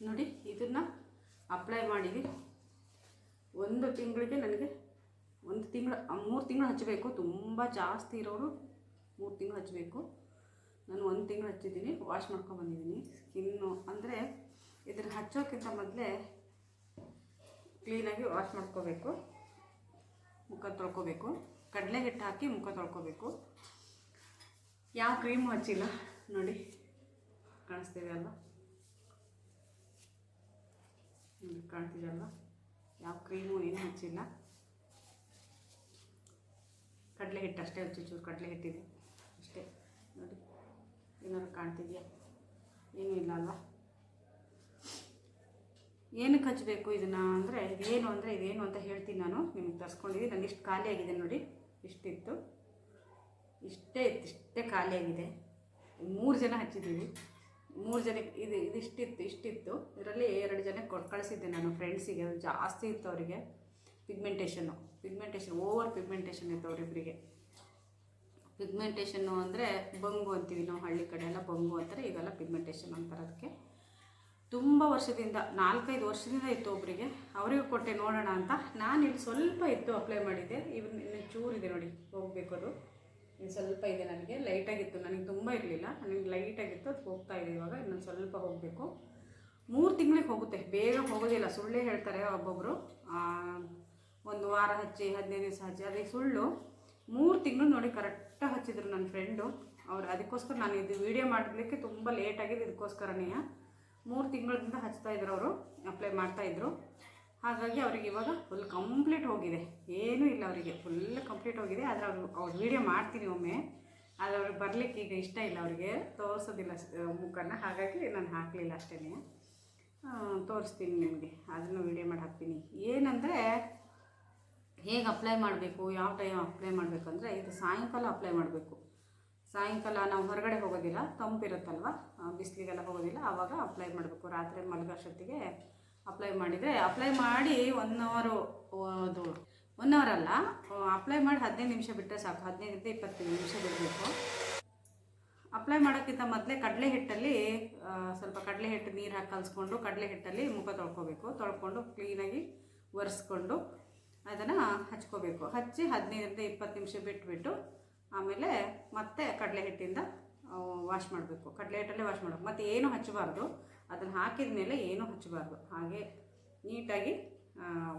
ನೋಡಿ, ಇದನ್ನು ಅಪ್ಲೈ ಮಾಡಿದ್ವಿ. ಒಂದು ತಿಂಗಳಿಗೆ ನನಗೆ ಒಂದು ತಿಂಗಳು ಮೂರು ತಿಂಗಳು ಹಚ್ಚಬೇಕು ತುಂಬ ಜಾಸ್ತಿ ಇರೋರು ಮೂರು ತಿಂಗಳು ಹಚ್ಚಬೇಕು ನಾನು ಒಂದು ತಿಂಗಳು ಹಚ್ಚಿದ್ದೀನಿ ವಾಶ್ ಮಾಡ್ಕೊಂಬಂದಿದ್ದೀನಿ ಸ್ಕಿನ್ನು ಅಂದರೆ ಇದನ್ನು ಹಚ್ಚೋಕ್ಕಿಂತ ಮೊದಲೇ ಕ್ಲೀನಾಗಿ ವಾಶ್ ಮಾಡ್ಕೋಬೇಕು. ಮುಖ ತೊಳ್ಕೊಬೇಕು. ಕಡಲೆ ಹಿಟ್ಟು ಹಾಕಿ ಮುಖ ತೊಳ್ಕೊಬೇಕು. ಯಾವ ಕ್ರೀಮು ಹಚ್ಚಿಲ್ಲ. ನೋಡಿ ಕಾಣಿಸ್ತೇವೆ ಅಲ್ವಾ? ಅಲ್ವಾ ಯಾವ ಕ್ರೀಮು, ಏನೂ ಹಚ್ಚಿಲ್ಲ. ಕಡಲೆ ಹಿಟ್ಟು ಅಷ್ಟೇ ಚೂರು ಕಡಲೆ ಹಿಟ್ಟಿದೆ. ಅಷ್ಟೇ. ನೋಡಿ, ಏನಾದ್ರು ಕಾಣ್ತಿದೆಯಾ? ಏನೂ ಇಲ್ಲ ಅಲ್ವಾ? ಏನಕ್ಕೆ ಹಚ್ಚಬೇಕು ಇದನ್ನು ಅಂದರೆ, ಇದೇನು ಅಂದರೆ, ಇದೇನು ಅಂತ ಹೇಳ್ತೀನಿ ನಾನು. ನಿಮಗೆ ತರಿಸ್ಕೊಂಡಿದ್ದೀನಿ ನನಗೆ ಇಷ್ಟು ಖಾಲಿ ಆಗಿದೆ ನೋಡಿ. ಇಷ್ಟಿತ್ತು. ಇಷ್ಟೇ ಇತ್ತು, ಇಷ್ಟೇ ಖಾಲಿ ಮೂರು ಜನ ಹಚ್ಚಿದ್ದೀವಿ. ಮೂರು ಜನಕ್ಕೆ ಇದು ಇದಿಷ್ಟಿತ್ತು, ಇಷ್ಟಿತ್ತು. ಇದರಲ್ಲಿ ಎರಡು ಜನಕ್ಕೆ ಕೊಟ್ಟು ಕಳಿಸಿದ್ದೆ ನಾನು ಫ್ರೆಂಡ್ಸಿಗೆ ಅದು ಜಾಸ್ತಿ ಇತ್ತು ಅವರಿಗೆ. ಪಿಗ್ಮೆಂಟೇಷನ್ನು ಪಿಗ್ಮೆಂಟೇಷನ್ ಓವರ್ ಪಿಗ್ಮೆಂಟೇಷನ್ ಇತ್ತು ಅವರಿಬ್ಬರಿಗೆ ಪಿಗ್ಮೆಂಟೇಷನ್ನು ಅಂದರೆ ಬಂಗು ಅಂತೀವಿ ನಾವು ಹಳ್ಳಿ ಕಡೆ ಎಲ್ಲ ಬಂಗು ಅಂತಾರೆ, ಈಗೆಲ್ಲ ಪಿಗ್ಮೆಂಟೇಷನ್ ಅಂತಾರೆ ಅದಕ್ಕೆ. ತುಂಬ ವರ್ಷದಿಂದ, ನಾಲ್ಕೈದು ವರ್ಷದಿಂದ ಇತ್ತು ಒಬ್ಬರಿಗೆ ಅವರಿಗೂ ಕೊಟ್ಟೆ ನೋಡೋಣ ಅಂತ. ನಾನು ಇಲ್ಲಿ ಸ್ವಲ್ಪ ಇತ್ತು ಅಪ್ಲೈ ಮಾಡಿದ್ದೆ. ಇವ್ರು ಚೂರಿದೆ ನೋಡಿ, ಹೋಗಬೇಕು ಅದು. ಇನ್ನು ಸ್ವಲ್ಪ ಇದೆ ನನಗೆ. ಲೈಟಾಗಿತ್ತು ನನಗೆ ತುಂಬ ಇರಲಿಲ್ಲ. ನನಗೆ ಲೈಟಾಗಿತ್ತು ಅದು ಹೋಗ್ತಾ ಇದೆ ಇವಾಗ. ಇನ್ನೊಂದು ಸ್ವಲ್ಪ ಹೋಗಬೇಕು. ಮೂರು ತಿಂಗಳಿಗೆ ಹೋಗುತ್ತೆ. ಬೇಗ ಹೋಗೋದಿಲ್ಲ. ಸುಳ್ಳೇ ಹೇಳ್ತಾರೆ ಒಬ್ಬೊಬ್ಬರು ಒಂದು ವಾರ ಹಚ್ಚಿ, ಹದಿನೈದು ದಿವಸ ಹಚ್ಚಿ. ಅದೇ ಸುಳ್ಳು. ಮೂರು ತಿಂಗಳು ನೋಡಿ ಕರೆಕ್ಟಾಗಿ ಹಚ್ಚಿದ್ರು ನನ್ನ ಫ್ರೆಂಡು ಅವ್ರು ಅದಕ್ಕೋಸ್ಕರ ನಾನು ಇದು ವೀಡಿಯೋ ಮಾಡಲಿಕ್ಕೆ ತುಂಬ ಲೇಟಾಗಿದೆ ಇದಕ್ಕೋಸ್ಕರನೇ. ಮೂರು ತಿಂಗಳಿಂದ ಹಚ್ತಾ ಇದ್ರು ಅವರು. ಅಪ್ಲೈ ಮಾಡ್ತಾಯಿದ್ರು ಹಾಗಾಗಿ ಅವ್ರಿಗೆ ಇವಾಗ ಫುಲ್ ಕಂಪ್ಲೀಟ್ ಹೋಗಿದೆ. ಏನೂ ಇಲ್ಲ ಅವರಿಗೆ. ಫುಲ್ ಕಂಪ್ಲೀಟ್ ಹೋಗಿದೆ. ಆದರೆ ಅವರು, ಅವ್ರು ವೀಡಿಯೋ ಮಾಡ್ತೀನಿ ಒಮ್ಮೆ. ಆದರೆ ಅವ್ರಿಗೆ ಬರಲಿಕ್ಕೆ ಈಗ ಇಷ್ಟ ಇಲ್ಲ ಅವರಿಗೆ. ತೋರಿಸೋದಿಲ್ಲ ಮುಖನ. ಹಾಗಾಗಿ ನಾನು ಹಾಕಲಿಲ್ಲ ಅಷ್ಟೇ ತೋರಿಸ್ತೀನಿ ನಿಮಗೆ. ಅದನ್ನು ವೀಡಿಯೋ ಮಾಡಿ ಹಾಕ್ತೀನಿ. ಏನಂದರೆ, ಹೇಗೆ ಅಪ್ಲೈ ಮಾಡಬೇಕು, ಯಾವ ಟೈಮ್ ಅಪ್ಲೈ ಮಾಡಬೇಕು ಅಂದರೆ ಇದು ಸಾಯಂಕಾಲ ಅಪ್ಲೈ ಮಾಡಬೇಕು. ಸಾಯಂಕಾಲ ನಾವು ಹೊರಗಡೆ ಹೋಗೋದಿಲ್ಲ, ತಂಪಿರುತ್ತಲ್ವ? ಬಿಸಿಲಿಗೆಲ್ಲ ಹೋಗೋದಿಲ್ಲ. ಆವಾಗ ಅಪ್ಲೈ ಮಾಡಬೇಕು. ರಾತ್ರಿ ಮಲಗೋಷ್ಟೊತ್ತಿಗೆ ಅಪ್ಲೈ ಮಾಡಿದರೆ ಅಪ್ಲೈ ಮಾಡಿ ಒನ್ ಅವರು ಅದು ಒನ್ ಅವರ್ ಅಲ್ಲ ಅಪ್ಲೈ ಮಾಡಿ ಹದಿನೈದು ನಿಮಿಷ ಬಿಟ್ಟರೆ ಸಾಕು. ಹದಿನೈದರಿಂದ ಇಪ್ಪತ್ತು ನಿಮಿಷ ಬಿಡಬೇಕು. ಅಪ್ಲೈ ಮಾಡೋಕ್ಕಿಂತ ಮೊದಲೇ ಕಡಲೆ ಹಿಟ್ಟಲ್ಲಿ ಸ್ವಲ್ಪ ಕಡಲೆ ಹಿಟ್ಟು ನೀರು ಹಾಕಿ ಕಲಿಸ್ಕೊಂಡು ಕಡಲೆ ಹಿಟ್ಟಲ್ಲಿ ಮುಖ ತೊಳ್ಕೊಬೇಕು. ತೊಳ್ಕೊಂಡು ಕ್ಲೀನಾಗಿ ಒರೆಸ್ಕೊಂಡು ಅದನ್ನು ಹಚ್ಕೋಬೇಕು. ಹಚ್ಚಿ ಹದಿನೈದರಿಂದ ಇಪ್ಪತ್ತು ನಿಮಿಷ ಬಿಟ್ಬಿಟ್ಟು ಆಮೇಲೆ ಮತ್ತೆ ಕಡಲೆ ಹಿಟ್ಟಿಂದ ವಾಶ್ ಮಾಡಬೇಕು. ಕಡಲೆ ಹಿಟ್ಟಲ್ಲೇ ವಾಶ್ ಮಾಡಬೇಕು. ಮತ್ತು ಏನೂ ಹಚ್ಚಬಾರ್ದು. ಅದನ್ನು ಹಾಕಿದ ಮೇಲೆ ಏನೂ ಹಚ್ಚಬಾರ್ದು. ಹಾಗೆ ನೀಟಾಗಿ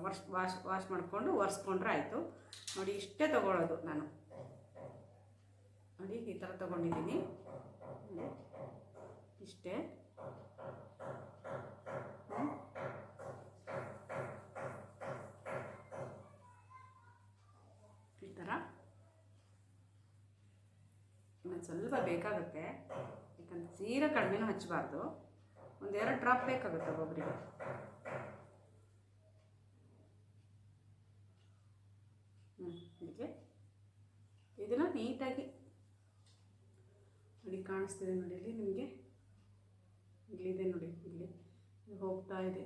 ವರ್ಷ ವಾಶ್ ವಾಶ್ ಮಾಡಿಕೊಂಡು ಒರೆಸ್ಕೊಂಡ್ರೆ ಆಯಿತು. ನೋಡಿ, ಇಷ್ಟೇ ತಗೊಳ್ಳೋದು ನಾನು. ನೋಡಿ, ಈ ಥರ ತೊಗೊಂಡಿದ್ದೀನಿ. ಇಷ್ಟೇ. ಈ ಥರ. ಇನ್ನೊಂದು ಸ್ವಲ್ಪ ಬೇಕಾಗುತ್ತೆ. ಯಾಕಂದ್ರೆ ಸೀರೆ ಕಡಿಮೆನೂ ಹಚ್ಚಬಾರ್ದು. ಒಂದೆರಡು ಡ್ರಾಪ್ ಬೇಕಾಗುತ್ತೆ ಒಬ್ಬೊಬ್ಬರಿಗೆ ಹ್ಞೂ ಇದನ್ನು ನೀಟಾಗಿ ನೋಡಿ ಕಾಣಿಸ್ತಿದೆ ನೋಡಿ ಇಲ್ಲಿ ನಿಮಗೆ. ಇಲ್ಲಿದೆ ನೋಡಿ, ಇಲ್ಲಿ. ಹೋಗ್ತಾ ಇದೆ.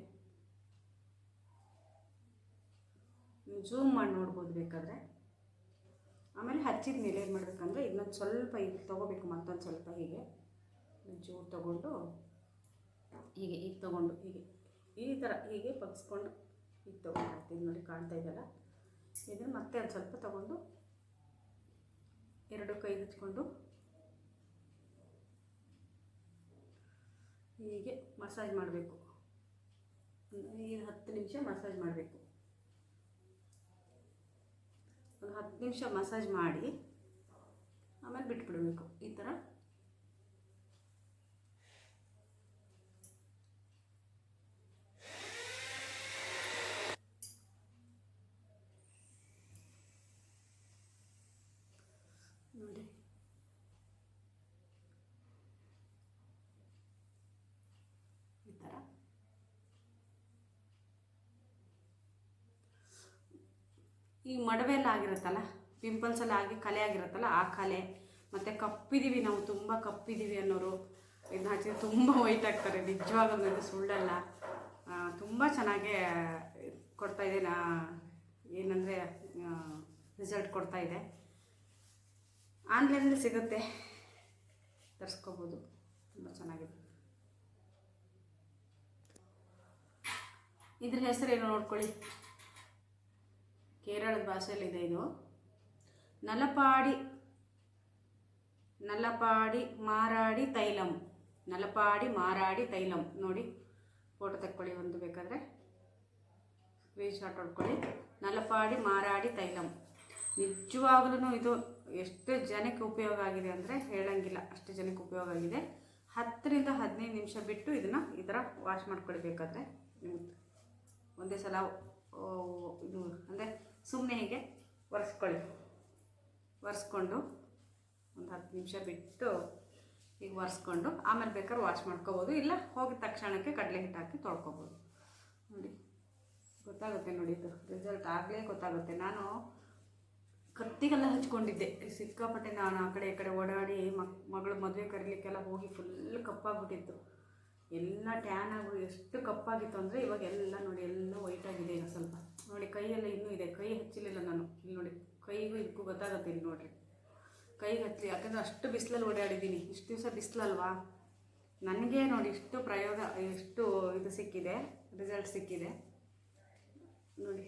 ನೀವು ಜೂಮ್ ಮಾಡಿ ನೋಡ್ಬೋದು ಬೇಕಾದರೆ. ಆಮೇಲೆ ಹಚ್ಚಿದ ಮೇಲೆ ಏನು ಮಾಡಬೇಕಂದ್ರೆ ಇದನ್ನ ಸ್ವಲ್ಪ, ಇದು ತೊಗೋಬೇಕು ಮತ್ತೊಂದು ಸ್ವಲ್ಪ ಹೀಗೆ. ಜೂರು ತೊಗೊಂಡು ಹೀಗೆ ಈಗ ತೊಗೊಂಡು, ಹೀಗೆ, ಈ ಥರ ಹೀಗೆ ಬಗ್ಸ್ಕೊಂಡು ಈಗ ತೊಗೊಂಡು ನೋಡಿ ಕಾಣ್ತಾ ಇದೆಯಲ್ಲ? ಇದನ್ನು ಮತ್ತೆ ಒಂದು ಸ್ವಲ್ಪ ತೊಗೊಂಡು ಎರಡು ಕೈ ಹಚ್ಕೊಂಡು ಹೀಗೆ ಮಸಾಜ್ ಮಾಡಬೇಕು. ಈ ಹತ್ತು ನಿಮಿಷ ಮಸಾಜ್ ಮಾಡಬೇಕು. ಒಂದು ಹತ್ತು ನಿಮಿಷ ಮಸಾಜ್ ಮಾಡಿ ಆಮೇಲೆ ಬಿಟ್ಬಿಡಬೇಕು. ಈ ಥರ ನೋಡಿ ಈ ಥರ ಈ ಮಡವೆ ಎಲ್ಲ ಆಗಿರುತ್ತಲ್ಲ ಪಿಂಪಲ್ಸ್ ಎಲ್ಲ ಆಗಿ ಕಲೆ ಆಗಿರುತ್ತಲ್ಲ, ಆ ಕಲೆ. ಮತ್ತು ಕಪ್ಪಿದ್ದೀವಿ ನಾವು, ತುಂಬ ಕಪ್ಪಿದ್ದೀವಿ ಅನ್ನೋರು. ಇದನ್ನ ಹಚ್ಚಿದ್ರೆ ತುಂಬ ವೈಟ್ ಆಗ್ತಾರೆ, ನಿಜವಾಗಲೂ ಸುಳ್ಳಲ್ಲ. ತುಂಬ ಚೆನ್ನಾಗೇ ಇದೆ, ನಾ ಏನಂದರೆ ರಿಸಲ್ಟ್ ಕೊಡ್ತಾ ಇದೆ. ಆನ್ಲೈನಲ್ಲಿ ಸಿಗುತ್ತೆ. ತರಿಸ್ಕೋಬೋದು. ತುಂಬ ಚೆನ್ನಾಗಿದೆ. ಇದ್ರ ಹೆಸರೇನು ನೋಡ್ಕೊಳ್ಳಿ? ಕೇರಳದ ಭಾಷೆಯಲ್ಲಿದೆ ಇದು ನಲಪಾಡಿ ನಲಪಾಡಿ ಮಾರಾಡಿ ತೈಲಂ, ನಲಪಾಡಿ ಮಾರಾಡಿ ತೈಲಂ. ನೋಡಿ ಫೋಟೋ ತಕ್ಕೊಳ್ಳಿ ಒಂದು ಬೇಕಾದರೆ. ಸ್ಕ್ರೀನ್ ಶಾಟ್ ಹೊಡ್ಕೊಳ್ಳಿ. ನಲಪಾಡಿ ಮಾರಾಡಿ ತೈಲಂ. ನಿಜವಾಗ್ಲೂ ಇದು ಎಷ್ಟು ಜನಕ್ಕೆ ಉಪಯೋಗ ಆಗಿದೆ ಅಂದರೆ ಹೇಳಂಗಿಲ್ಲ. ಅಷ್ಟು ಜನಕ್ಕೆ ಉಪಯೋಗ ಆಗಿದೆ. ಹತ್ತರಿಂದ ಹದಿನೈದು ನಿಮಿಷ ಬಿಟ್ಟು ಇದನ್ನು ಈ ಥರ ವಾಶ್ ಮಾಡ್ಕೊಳ್ಬೇಕಾದ್ರೆ ಒಂದೇ ಸಲ ಇದು ಅಂದರೆ ಸುಮ್ಮನೆ ಹೀಗೆ ಒರೆಸ್ಕೊಳ್ಳಿ. ಒರೆಸ್ಕೊಂಡು ಒಂದು ಹತ್ತು ನಿಮಿಷ ಬಿಟ್ಟು ಈಗ ಒರೆಸ್ಕೊಂಡು ಆಮೇಲೆ ಬೇಕಾದ್ರೆ ವಾಶ್ ಮಾಡ್ಕೋಬೋದು. ಇಲ್ಲ, ಹೋಗಿದ ತಕ್ಷಣಕ್ಕೆ ಕಡಲೆ ಹಿಟ್ಟು ಹಾಕಿ ತೊಳ್ಕೊಬೋದು. ನೋಡಿ, ಗೊತ್ತಾಗುತ್ತೆ ನೋಡಿ ಇದು ರಿಸಲ್ಟ್ ಆಗಲೇ ಗೊತ್ತಾಗುತ್ತೆ. ನಾನು ಕತ್ತಿಗೆಲ್ಲ ಹಚ್ಕೊಂಡಿದ್ದೆ. ಸಿಕ್ಕಾಪಟ್ಟೆ ನಾನು ಆ ಕಡೆ ಈ ಕಡೆ ಓಡಾಡಿ ಮಕ್, ಮಗಳು ಮದುವೆ ಕರೀಲಿಕ್ಕೆಲ್ಲ ಹೋಗಿ ಫುಲ್ ಕಪ್ಪಾಗ್ಬಿಟ್ಟಿತ್ತು. ಎಲ್ಲ ಟ್ಯಾನ್ ಆಗಿ ಎಷ್ಟು ಕಪ್ಪಾಗಿತ್ತು ಅಂದರೆ ಇವಾಗ ಎಲ್ಲ ನೋಡಿ ಎಲ್ಲ ವೈಟ್ ಆಗಿದೆ ಈಗ ಸ್ವಲ್ಪ. ನೋಡಿ ಕೈಯೆಲ್ಲ ಇನ್ನೂ ಇದೆ. ಕೈ ಹಚ್ಚಲಿಲ್ಲ ನಾನು. ಇಲ್ಲಿ ನೋಡಿ, ಕೈಗೂ ಇದಕ್ಕೂ ಗೊತ್ತಾಗುತ್ತೆ ಇಲ್ಲಿ ನೋಡಿರಿ. ಕೈಗೆ ಹಚ್ಚಲಿ. ಯಾಕಂದರೆ ಅಷ್ಟು ಬಿಸಿಲಲ್ಲಿ ಓಡಾಡಿದ್ದೀನಿ. ಇಷ್ಟು ದಿವಸ ಬಿಸಿಲಲ್ವಾ? ನನಗೆ ನೋಡಿ ಇಷ್ಟು ಪ್ರಯೋಗ ಎಷ್ಟು ಇದು ಸಿಕ್ಕಿದೆ. ರಿಸಲ್ಟ್ ಸಿಕ್ಕಿದೆ. ನೋಡಿ.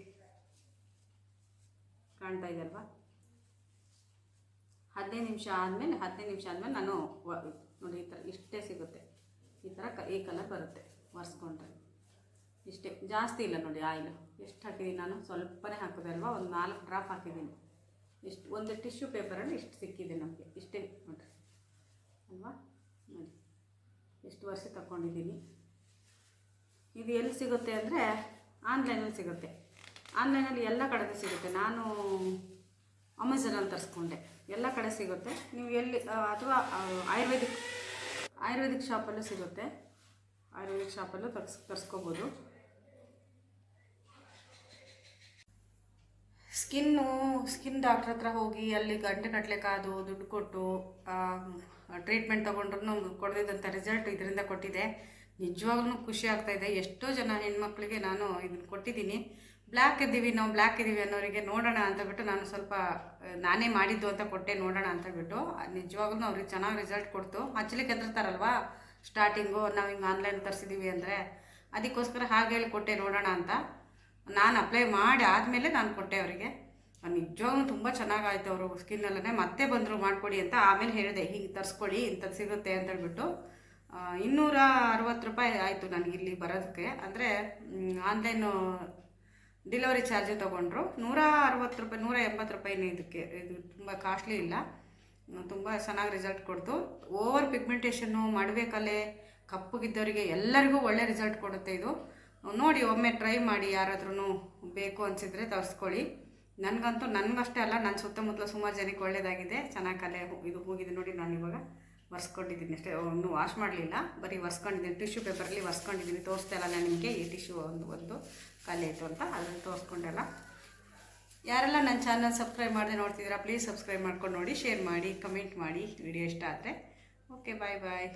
ಕಾಣ್ತಾ ಇದೆಯಲ್ವಾ ಹದಿನೈದು ನಿಮಿಷ ಆದಮೇಲೆ, ಹದಿನೈದು ನಿಮಿಷ ಆದಮೇಲೆ ನಾನು ನೋಡಿ ಈ ಥರ ಇಷ್ಟೇ ಸಿಗುತ್ತೆ. ಈ ಥರ ಕ, ಈ ಕಲರ್ ಬರುತ್ತೆ, ಒರೆಸ್ಕೊಂಡ್ರೆ. ಇಷ್ಟೇ, ಜಾಸ್ತಿ ಇಲ್ಲ ನೋಡಿ ಆಯಿಲ್ ಎಷ್ಟು ಹಾಕಿದ್ದೀನಿ ನಾನು? ಸ್ವಲ್ಪನೇ ಹಾಕಿದೆ ಅಲ್ವಾ? ಒಂದು ನಾಲ್ಕು ಡ್ರಾಪ್ ಹಾಕಿದ್ದೀನಿ ಇಷ್ಟು, ಒಂದು ಟಿಶ್ಯೂ ಪೇಪರಲ್ಲಿ ಇಷ್ಟು ಸಿಕ್ಕಿದೆ ನಮಗೆ. ಇಷ್ಟೇ ನೋಡಿರಿ. ಅಲ್ವಾ? ನೋಡಿ. ಎಷ್ಟು ವರ್ಷ ತಗೊಂಡಿದ್ದೀನಿ ಇದು ಎಲ್ಲಿ ಸಿಗುತ್ತೆ ಅಂದರೆ ಆನ್ಲೈನಲ್ಲಿ ಸಿಗುತ್ತೆ. ಆನ್ಲೈನಲ್ಲಿ ಎಲ್ಲ ಕಡೆಗೂ ಸಿಗುತ್ತೆ. ನಾನು ಅಮೆಝಾನಲ್ಲಿ ತರಿಸ್ಕೊಂಡೆ. ಎಲ್ಲ ಕಡೆ ಸಿಗುತ್ತೆ. ನೀವು ಎಲ್ಲಿ ಅಥವಾ ಆಯುರ್ವೇದಿಕ್ ಆಯುರ್ವೇದಿಕ್ ಶಾಪಲ್ಲೂ ಸಿಗುತ್ತೆ. ಆಯುರ್ವೇದಿಕ್ ಶಾಪಲ್ಲೂ ತರ್ಸ್, ತರಿಸ್ಕೋಬೋದು. ಸ್ಕಿನ್ನು, ಸ್ಕಿನ್ ಡಾಕ್ಟ್ರ್ ಹತ್ರ ಹೋಗಿ ಅಲ್ಲಿ ಗಂಟೆ ಕಟ್ಟಲೆ ಕಾದು, ದುಡ್ಡು ಕೊಟ್ಟು ಟ್ರೀಟ್ಮೆಂಟ್ ತೊಗೊಂಡ್ರು ಕೊಡದಿದ್ದಂಥ ರಿಸಲ್ಟ್ ಇದರಿಂದ ಕೊಟ್ಟಿದೆ. ನಿಜವಾಗ್ಲೂ ಖುಷಿ ಆಗ್ತಾ ಇದೆ. ಎಷ್ಟೋ ಜನ ಹೆಣ್ಮಕ್ಳಿಗೆ ನಾನು ಇದನ್ನು ಕೊಟ್ಟಿದ್ದೀನಿ. ಬ್ಲ್ಯಾಕ್ ಇದ್ದೀವಿ ನಾವು ಬ್ಲ್ಯಾಕ್ ಇದ್ದೀವಿ ಅನ್ನೋರಿಗೆ ನೋಡೋಣ ಅಂತ ಬಿಟ್ಟು ನಾನು ಸ್ವಲ್ಪ ನಾನೇ ಮಾಡಿದ್ದು ಅಂತ ಕೊಟ್ಟೆ ನೋಡೋಣ ಅಂತ ಬಿಟ್ಟು ನಿಜವಾಗ್ಲೂ ಅವ್ರಿಗೆ ಚೆನ್ನಾಗಿ ರಿಸಲ್ಟ್ ಕೊಡ್ತು. ಹಚ್ಚಲಿಕ್ಕೆ ಎದುರ್ತಾರಲ್ವಾ ಸ್ಟಾರ್ಟಿಂಗು ನಾವು ಹಿಂಗೆ ಆನ್ಲೈನ್ ತರಿಸಿದ್ದೀವಿ ಅಂದರೆ ಅದಕ್ಕೋಸ್ಕರ ಹಾಗೆ ಹೇಳಿ ಕೊಟ್ಟೆ ನೋಡೋಣ ಅಂತ. ನಾನು ಅಪ್ಲೈ ಮಾಡಿ ಆದಮೇಲೆ ನಾನು ಕೊಟ್ಟೆ ಅವರಿಗೆ. ನಿಜವಾಗ್ಲೂ ತುಂಬ ಚೆನ್ನಾಗಾಯ್ತು ಅವರು ಸ್ಕಿನ್ನಲ್ಲೇ ಮತ್ತೆ ಬಂದರು ಮಾಡಿಕೊಡಿ ಅಂತ ಆಮೇಲೆ ಹೇಳಿದೆ ಹಿಂಗೆ ತರಿಸ್ಕೊಳ್ಳಿ ಇಂಥದ್ದು ಸಿಗುತ್ತೆ ಅಂತ ಹೇಳ್ಬಿಟ್ಟು. ಆ, ಇನ್ನೂರ ಅರವತ್ತು ರೂಪಾಯಿ ಆಯಿತು ನನಗೆ ಇಲ್ಲಿ ಬರೋದಕ್ಕೆ. ಅಂದರೆ ಆನ್ಲೈನು ಡೆಲಿವರಿ ಚಾರ್ಜ್ ತೊಗೊಂಡ್ರು. ನೂರ ಅರವತ್ತು ರೂಪಾಯಿ, ನೂರ ಎಂಬತ್ತು ರೂಪಾಯಿನೇ ಇದಕ್ಕೆ, ಇದು ತುಂಬ ಕಾಸ್ಟ್ಲಿ ಇಲ್ಲ. ತುಂಬ ಚೆನ್ನಾಗಿ ರಿಸಲ್ಟ್ ಕೊಡ್ತು. ಓವರ್ ಪಿಗ್ಮೆಂಟೇಷನ್ನು ಮಾಡಬೇಕಲ್ಲೇ ಕಪ್ಪುಗಿದ್ದವರಿಗೆ ಎಲ್ಲರಿಗೂ ಒಳ್ಳೆ ರಿಸಲ್ಟ್ ಕೊಡುತ್ತೆ ಇದು. ನೋಡಿ, ಒಮ್ಮೆ ಟ್ರೈ ಮಾಡಿ ಯಾರಾದ್ರೂ ಬೇಕು ಅನಿಸಿದ್ರೆ ತರಿಸ್ಕೊಳ್ಳಿ. ನನಗಂತೂ ನನಗಷ್ಟೇ ಅಲ್ಲ ನನ್ನ ಸುತ್ತಮುತ್ತಲ ಸುಮಾರು ಜನಕ್ಕೆ ಒಳ್ಳೆಯದಾಗಿದೆ ಚೆನ್ನಾಗಿ ಕಲೆ ಇದು ಹೋಗಿದೆ ನೋಡಿ ನಾನು ಇವಾಗ. ಒರೆಸ್ಕೊಂಡಿದ್ದೀನಿ ಅಷ್ಟೇ. ಇನ್ನೂ ವಾಶ್ ಮಾಡಲಿಲ್ಲ. ಬರೀ ಒರೆಸ್ಕೊಂಡಿದ್ದೀನಿ. ಟಿಶ್ಯೂ ಪೇಪರಲ್ಲಿ ಒರೆಸ್ಕೊಂಡಿದ್ದೀನಿ. ತೋರಿಸ್ತಾ ಇಲ್ಲ ನಾನು ನಿಮಗೆ. ಈ ಟಿಶ್ಯೂ ಒಂದು ಒಂದು ಖಾಲಿ ಆಯಿತು ಅಂತ ಅದನ್ನು ತೋರಿಸ್ಕೊಂಡೆಲ್ಲ. ಯಾರೆಲ್ಲ ನನ್ನ ಚಾನಲ್ ಸಬ್ಸ್ಕ್ರೈಬ್ ಮಾಡದೆ ನೋಡ್ತಿದ್ದೀರಾ ಪ್ಲೀಸ್ ಸಬ್ಸ್ಕ್ರೈಬ್ ಮಾಡ್ಕೊಂಡು ನೋಡಿ ಶೇರ್ ಮಾಡಿ ಕಮೆಂಟ್ ಮಾಡಿ. ವಿಡಿಯೋ ಇಷ್ಟ ಆದರೆ. ಓಕೆ ಬಾಯ್ ಬಾಯ್